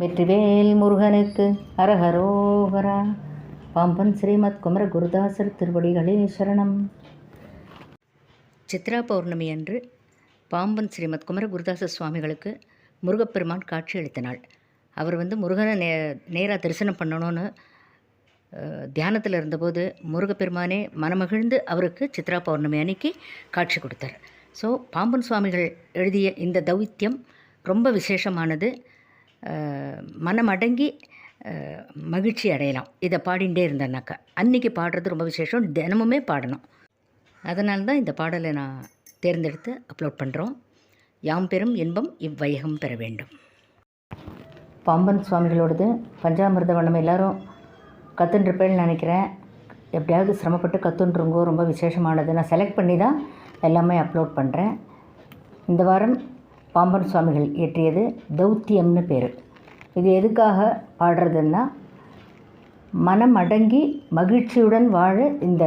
வெற்றிவேல் முருகனுக்கு அரஹரோகரா. பாம்பன் ஸ்ரீமத் குமர குருதாசர் திருவடிகளே சரணம். சித்ரா பௌர்ணமி அன்று பாம்பன் ஸ்ரீமத் குமர குருதாச சுவாமிகளுக்கு முருகப்பெருமான் காட்சி அளித்த நாள் அவர் வந்து முருகனை நே நேராக தரிசனம் பண்ணணும்னு தியானத்தில் இருந்தபோது முருகப்பெருமானே மனமகிழ்ந்து அவருக்கு சித்ரா பௌர்ணமி அன்னைக்கு காட்சி கொடுத்தார். ஸோ பாம்பன் சுவாமிகள் எழுதிய இந்த தௌத்தியம் ரொம்ப விசேஷமானது. மனமடங்கி மகிழ்ச்சி அடையலாம். இதை பாடிகிட்டே இருந்தேன்னாக்கா அன்றைக்கி பாடுறது ரொம்ப விசேஷம். தினமுமே பாடணும். அதனால தான் இந்த பாடலை நான் தேர்ந்தெடுத்து அப்லோட் பண்ணுறோம் யாம் பெரும் இன்பம் இவ்வையகம் பெற வேண்டும். பாம்பன் சுவாமிகளோடது பஞ்சாமிர்த வண்ணம் எல்லாரும் கற்றுன்றிருப்பேன்னு நினைக்கிறேன் எப்படியாவது சிரமப்பட்டு கற்றுன்றுங்கோ ரொம்ப விசேஷமானது. நான் செலக்ட் பண்ணி தான் எல்லாமே அப்லோட் பண்ணுறேன் இந்த வாரம் பாம்பன் சுவாமிகள் இயற்றியது தௌத்தியம்னு பேர். இது எதுக்காக பாடுறதுன்னா மனம் அடங்கி மகிழ்ச்சியுடன் வாழ இந்த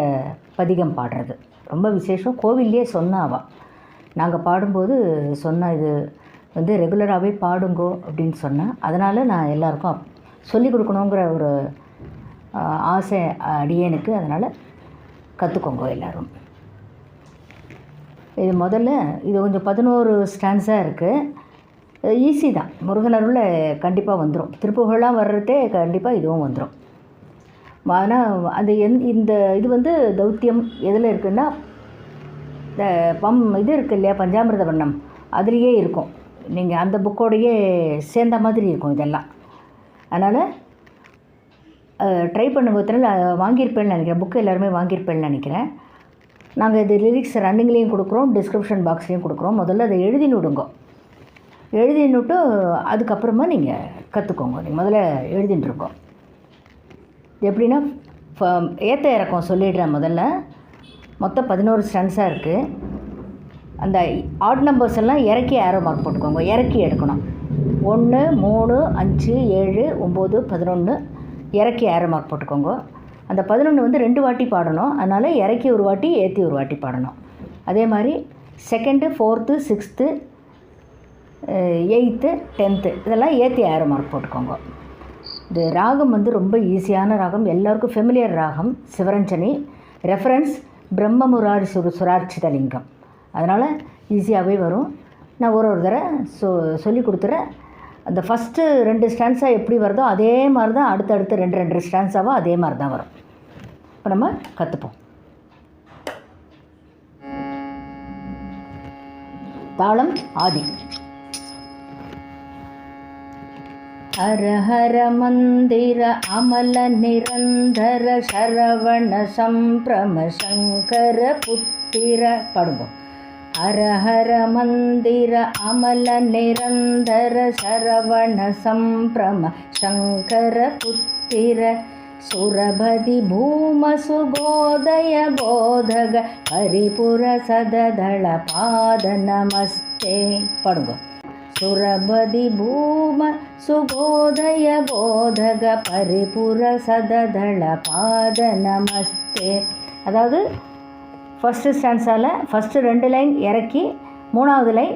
பதிகம் பாடுறது. ரொம்ப விசேஷம். கோவில்லே சொன்னாவா நாங்கள் பாடும்போது சொன்ன இது வந்து ரெகுலராகவே பாடுங்கோ அப்படின்னு சொன்னேன் அதனால் நான் எல்லாருக்கும் சொல்லிக் கொடுக்கணுங்கிற ஒரு ஆசை அடியேனுக்கு அதனால் கற்றுக்கோங்க எல்லோரும். இது முதல்ல இது கொஞ்சம் பதினோரு ஸ்டான்ஸாக இருக்குது ஈஸி தான். முருகன் அருளில் கண்டிப்பாக வந்துடும் திருப்புகழாக வர்றதே கண்டிப்பாக இதுவும் வந்துடும் ஆனால் அது எந் இந்த இது வந்து தௌத்தியம் எதில் இருக்குன்னா இந்த பம் இது இருக்கு இல்லையா பஞ்சாமிரத வண்ணம் அதுலேயே இருக்கும். நீங்கள் அந்த புக்கோடையே சேர்ந்த மாதிரி இருக்கும் இதெல்லாம். அதனால் ட்ரை பண்ணும்போது வாங்கியிருப்பேன்னு நினைக்கிறேன். புக்கு எல்லாருமே வாங்கியிருப்பேன்னு நினைக்கிறேன். நாங்கள் இது லிரிக்ஸ் ரன்னிங்லேயும் கொடுக்குறோம் டிஸ்கிரிப்ஷன் பாக்ஸ்லேயும் கொடுக்குறோம். முதல்ல அதை எழுதின்னு விடுங்க எழுதின்னுட்டு அதுக்கப்புறமா நீங்கள் கற்றுக்கோங்க நீங்கள் முதல்ல எழுதிட்டுருக்கோம் இது எப்படின்னா ஃப- இறக்கம் சொல்லிடுறேன் முதல்ல. மொத்தம் பதினோரு ஸ்டன்ஸாக இருக்குது அந்த ஆட் நம்பர்ஸ் எல்லாம் இறக்கி ஏரோ மார்க் போட்டுக்கோங்க. இறக்கி எடுக்கணும். ஒன்று மூணு அஞ்சு ஏழு ஒம்பது பதினொன்று இறக்கி ஏரோ மார்க் போட்டுக்கோங்க. அந்த பதினொன்று வந்து ரெண்டு வாட்டி பாடணும். அதனால் இறக்கி ஒரு வாட்டி ஏற்றி ஒரு வாட்டி பாடணும். அதே மாதிரி second fourth sixth eighth tenth இதெல்லாம் ஏற்றி ஆரோ மார்க் போட்டுக்கோங்க. இது ராகம் வந்து ரொம்ப ஈஸியான ராகம். எல்லாருக்கும் ஃபெமிலியர் ராகம். சிவரஞ்சனி ரெஃபரன்ஸ் பிரம்மமுராரி சுரு சுரார்ச்சிதலிங்கம். அதனால் ஈஸியாகவே வரும். நான் ஒரு ஒரு தடவை சொ சொல்லி கொடுத்துறேன். அந்த ஃபஸ்ட்டு ரெண்டு ஸ்டான்ஸாக எப்படி வருதோ அதே மாதிரி தான் அடுத்தடுத்து ரெண்டு ரெண்டு ஸ்டான்ஸாகவும் அதே மாதிரி தான் வரும். இப்போ நம்ம கற்றுப்போம் தாளம் ஆதி. ஹரஹர மந்திர அமல நிரந்தர சரவண சம்பிரம சங்கர புத்திர. படுங்கோ. ஹரஹர மந்திர அமல நிரந்தர சரவண சம்பிரம சங்கர புத்திர சுரபதி பூம சுகோதய போதக பரிபுர சததள பாத நமஸ்தே படுங்க சுரபதி பூம சுகோதய போதக பரிபுர சததள பாத நமஸ்தே அதாவது ஃபஸ்ட்டு ஸ்டான்ஸால் ஃபஸ்ட்டு ரெண்டு லைன் இறக்கி மூணாவது லைன்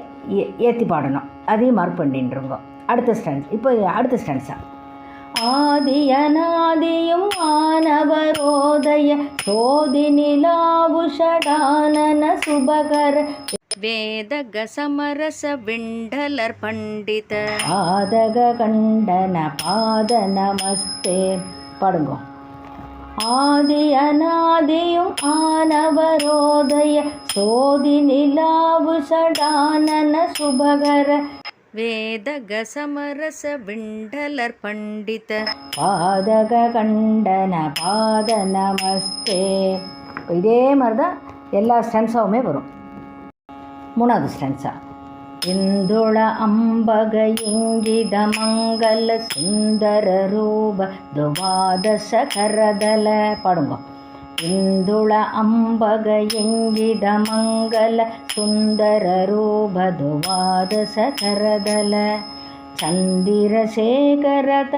ஏற்றி பாடணும். அதையும் மார்க் பண்ணிட்டுருங்க அடுத்த ஸ்டான்ஸ் இப்போ அடுத்த ஸ்டான்ஸா ஆதியநாதியும் ஆனவரோதய சோதி நிலாவு ஷடானன சுபகர வேதக சமரச விண்டலர் பண்டித. ஆதக கண்டன பாத நமஸ்தே. பாடுங்க. ஆதி அநாதியும் ஆனவரோதய சோதி நிலாவு சடானன சுபகர. வேதக சமரச விண்டலர் பண்டித. பாதக கண்டன பாத நமஸ்தே. இதே மாதிரி தான் எல்லா ஸ்டென்ஸாவுமே வரும். மூணாவது ஸ்டென்ஸாக ಇಂದುಳ ಅಂಬಗ ಇಂಗಿದ ಮಂಗಲ ಸುಂದರ ರೂಪ ದ್ವಾದಶ ಕರದಲ ಪಾಡುಂಗ ಇಂದುಳ ಅಂಬಗ ಇಂಗಿದ ಮಂಗಲ ಸುಂದರ ರೂಪ ದ್ವಾದಶ ಕರದಲ ಚಂದಿರ ಶೇಖರತ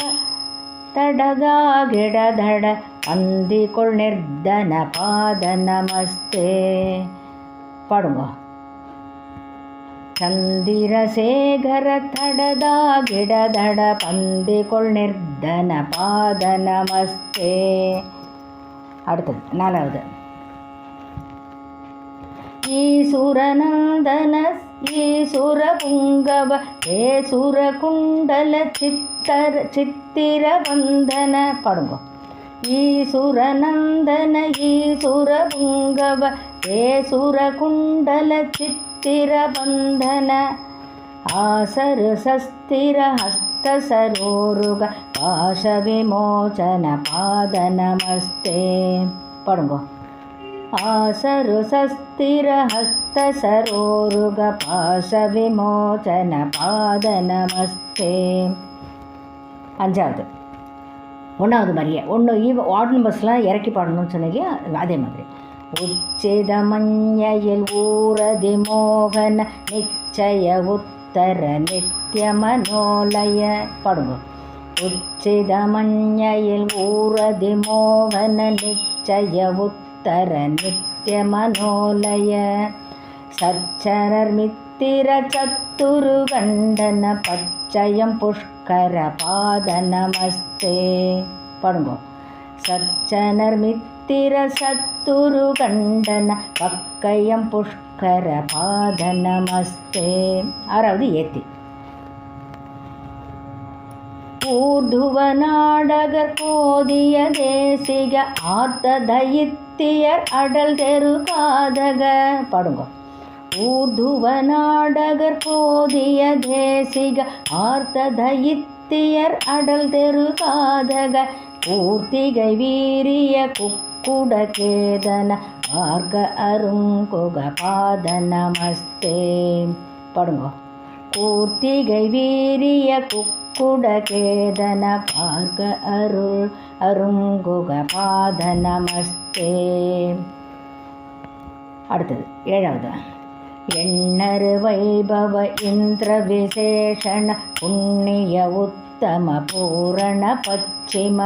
ತಡದ ಗಿಡದಡ ಅಂದಿಕೊಳ್ ನಿರ್ಧನ ಪಾದ ನಮಸ್ತೆ ಪಾಡುಂಗ சந்திரசேகர தடதா கிடதட பந்திக்குள் நிர்தன பாத நமஸ்தே அடுத்தது நாலாவது. ஈசுரநந்தன ஈசுர புங்கவ ஏசுர குண்டல சித்தர சித்திர வந்தன பாடுங்க. ஈசுரநந்தன ஈசுர புங்கவ ஏசுர குண்டல சித்த வந்தன ஆசரு சஸ்திர ஹஸ்த சரோருக. பாஷ விமோச்சன பாத நமஸ்தே. பாடுங்க. ஆசரு சஸ்திர ஹஸ்த சரோருக. பாஷ விமோச்சன பாத நமஸ்தே. அஞ்சாவது. ஒன்றாவது மாதிரியே. ஒன்று ஈவ வார்டு நம்பர்ஸ்லாம் இறக்கி பாடணும்னு சொன்னீங்க. அதே மாதிரி. உச்சிதமஞ்சையில் ஊரதி மோகன நிச்சய உத்தர நித்திய மனோலய. பாடுங்க. உச்சிதமஞ்சையில் ஊரதி மோகன நிச்சய உத்தர நித்திய மனோலய. சச்சரர் மித்திர சத்துரு கண்டன பச்சயம் புஷ்கர பாத நமஸ்தே. பாடுங்க. சச்சனர் மித்திர சத்துரு கண்டன பக்கயம் புஷ்கர பாத நமஸ்தே ஆறாவது ஏத்தி. ஊர்துவ நாடகர் போதிய தேசிக ஆர்த்த தயித்தியர் அடல் தெரு காதக பாடுங்க. ஊர்துவ நாடகர் போதிய தேசிக ஆர்த்த தயித்தியர் அடல் தெரு காதக பூர்த்திகை வீரிய குக்குடகேதன மார்க பார்க்க அருங்குக பாத நமஸ்தே பாடுங்க. கூர்த்திகை வீரிய குக்குடகேதன பார்க்க அருள் அருங்குக பாத நமஸ்தே அடுத்தது ஏழாவது. எண்ணறு வைபவ இந்திர விசேஷண புண்ணிய உத் உத்தம பூரண பச்சிம.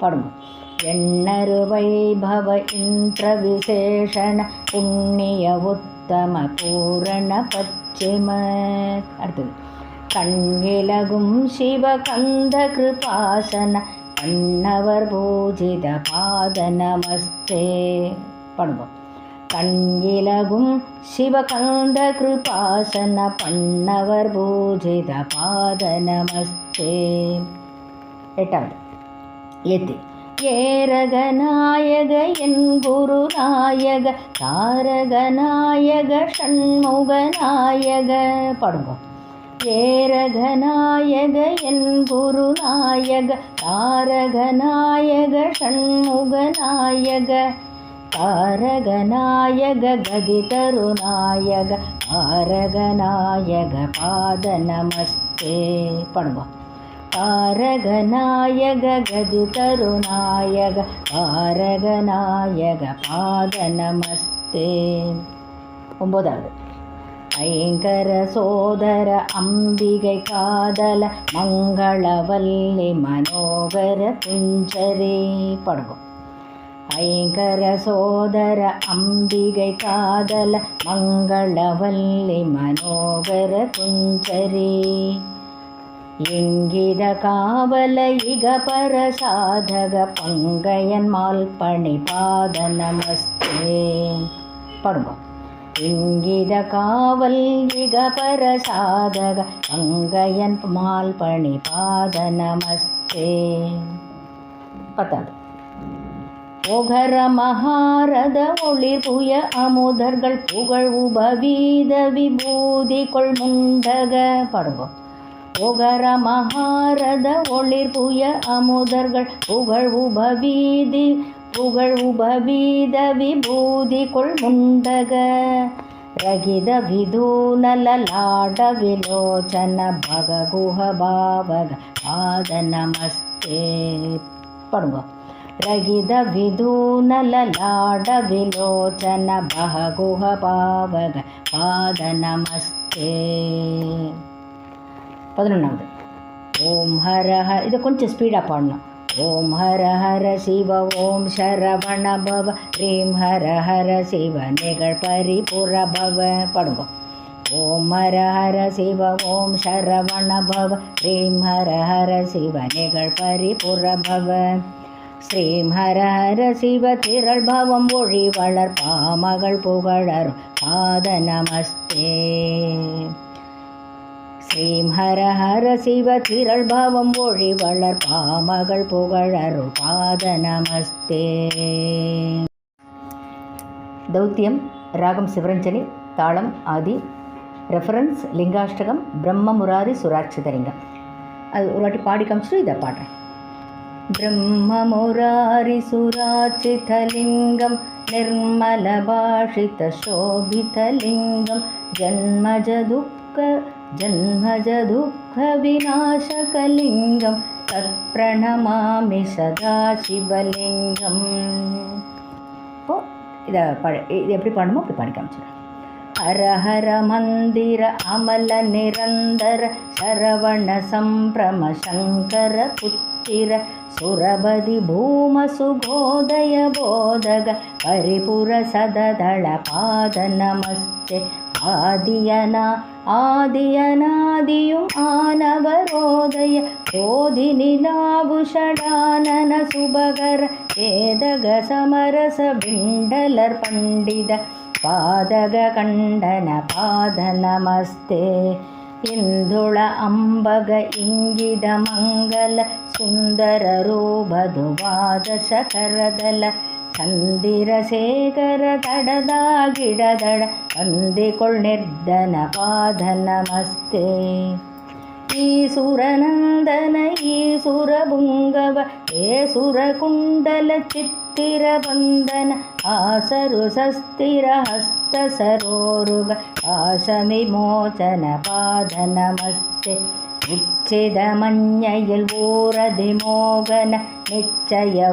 பாடுங்க. எண்ணருவை பவ இந்திர விசேஷண புண்ணிய உத்தம பூரண பச்சிம. அடுத்தது. கண்கிலகும் சிவகந்த கிருபாசன கண்ணவர் பூஜித பாத நமஸ்தே. பாடுங்க. கண்கிலகும் சிவகந்த கிருபாசன பண்ணவர் பூஜித பாத நமஸ்தே. எட்டாவது. ஏத்தி ஏரக நாயக என் குரு நாயக தாரக நாயக ஷண்முக நாயக பாடுங்க. ஏரக நாயக என் குரு நாயக தாரக நாயக ஷண்முக நாயக தாரக நாயக கதி தருநாயக தாரக நாயக பாத நமஸ்தே. பாடுங்க. தாரகநாயக கதி கருநாயக தாரகநாயக பாத நமஸ்தே ஒன்பதாவது ஐங்கர சோதர அம்பிகை காதல மங்களவல்லி மனோகர குஞ்சரே படுவோம் ஐங்கர சோதர அம்பிகை காதல மங்களவல்லி மனோகர குஞ்சரே இங்கித காவல இக பரசாதக பங்கையன் மால் பணி பாத நமஸ்தே. பாடுங்க. இங்கித காவல் இக பரசாதக பங்கையன் மால் பணி பாத நமஸ்தே. பத்தாவது. ஒகர மகாரத ஒளிர் புய அமுதர்கள் புகழ் உபவீத விபூதி கொள் முண்டக பாடுங்க. ஒகர மகாரத ஒளிர் புய அமுதர்கள் புகழ் உபவீதி புகழ் உபவீத விபூதி கொள் முண்டக. ரகித விதூனல விலோச்சன பககுஹ பாவக பாத நமஸ்தே. படுங்க. ரகித விதூனல விலோச்சன பககுஹ பாவக பாத நமஸ்தே. பதினொன்றாவது ஓம் ஹர ஹ இதை கொஞ்சம் ஸ்பீடாக பாடணும். ஓம் ஹர ஹர சிவ ஓம் சரவண பவ ரீம் ஹர ஹர சிவ நிகழ் பரிபுர பவ. பாடுங்க. ஓம் ஹர ஹர சிவ ஓம் சரவண பவ ரீம் ஹர ஹர சிவ நிகழ் பரிபுர பவ. ஸ்ரீம் ஹர ஹர சிவ திரள் பவம் ஒழி வளர் பாமகள் புகழர் பாத நமஸ்தே. ஸ்ரீம் ஹர ஹர சிவ திரள் பாவம் ஒழி வளர் பாமகள் புகழருள் பாத நமஸ்தே. தௌத்தியம் ராகம் சிவரஞ்சலி தாளம் ஆதி ரெஃபரன்ஸ் லிங்காஷ்டகம் பிரம்மமுராரி சுராட்சிதரிங்கம் அது ஒரு வாட்டி பாடி காமிச்சிட்டு இதை பாடுறேன். பிரம்மமுராரி சுராட்சிதலிங்கம் நிர்மலபாஷித சோபிதலிங்கம் ஜன்மஜதுக்க जन्मज दुःख जन्मज दुःखविनाशकलिङ्गं तत्प्रणमामि सदा शिवलिङ्गम् இப்போ இதை ப இது எப்படி பாடணுமோ அப்படி பாடி காமிச்சிடுறேன் ஹர ஹர மந்திர அமல நிரந்தர சரவண சம்பிரம சங்கர புத்திர சுரபதி பூம சுகோதய போதக பரிபுர சததள பாத நமஸ்தே आदियना आदिनादयुमानवरोदय रोधिनि लाभूषडानन सुभगर् वेदग समरस बिण्डलर् पण्डित पादग खण्डनपाद नमस्ते हिन्तुळ अम्बग इङ्गिदमङ्गल सुन्दररूपधुवाद शकरदल न्दिर शेखरन्दिल् निर्दनपादनमस्ते ईशुरनन्दन ईशुर भुङ्गव सुरकुण्डलचित्तिरबन्दन आसरुसस्थिरहस्तसरोरुग आसरु सस्थिर ऊरधिमोगन सरोरुग आशमिमोचनपादनमस्ते निश्चय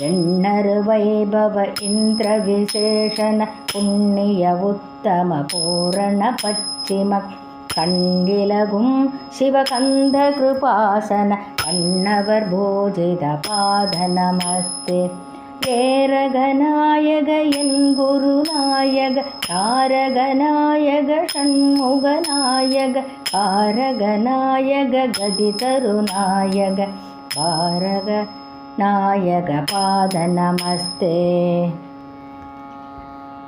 எண்ணரு வைபவ இந்திர விசேஷன புண்ணிய உத்தம பூரண பச்சிம கண்ணிலகும் சிவகந்த கிருபாசன கண்ணவர் போஜித பாத நமஸ்தே. ஏரகநாயக என் குருநாயக தாரகநாயக ஷண்முகநாயக காரகநாயக கதி தருநாயக பாரக நாயக பாத நமஸ்தே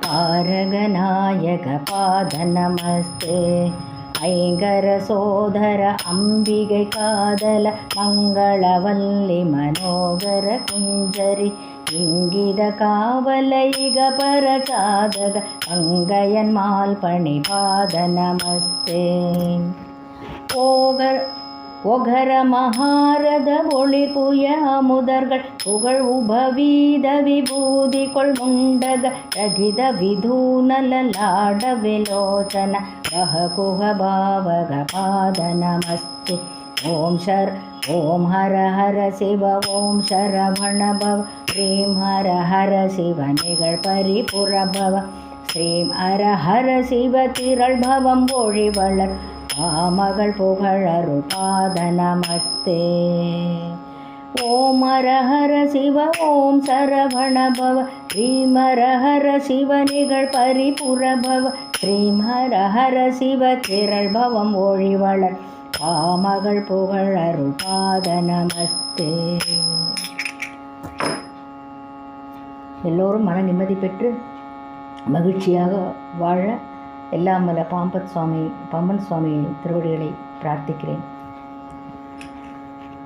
பாரகநாயக பாத நமஸ்தே ஐங்கர சோதர அம்பிகை காதல மங்களவல்லி மனோகர குஞ்சரி. இங்கித காவலைக பரசாதக அங்கையன் மால் பணி பாத நமஸ்தே ஓகர் ஒகர மகாரத ஒளி புய அமுதர்கள் புகழ் உபவீத விபூதி கொள் முண்டக ரகித விதூனல லாட விலோச்சன ரஹ குஹ பாவக பாத நமஸ்தே. ஓம் ஷர் ஓம் ஹர ஹர சிவ ஓம் சரவண பவ ஸ்ரீம் ஹர ஹர சிவ நிகழ் பரிபுர பவ ஸ்ரீம் ஹர ஹர சிவ திரள் பவம் ஒழிவளர் ஆமகள் புகழரு பாத நமஸ்தே. ஓம் அரஹர சிவ ஓம் சரவணபவ ஸ்ரீமரஹர சிவ நிகழ் பரிபுரபவ ஸ்ரீமரஹர சிவ திரள் பவம் ஒழிவளர் பாமகள் புகழரு பாத நமஸ்தே. எல்லோரும் மன நிம்மதி பெற்று மகிழ்ச்சியாக வாழ எல்லாம் வல்ல பாம்பத் சுவாமி பம்மன் சுவாமி திருவடிகளை பிரார்த்திக்கிறேன்.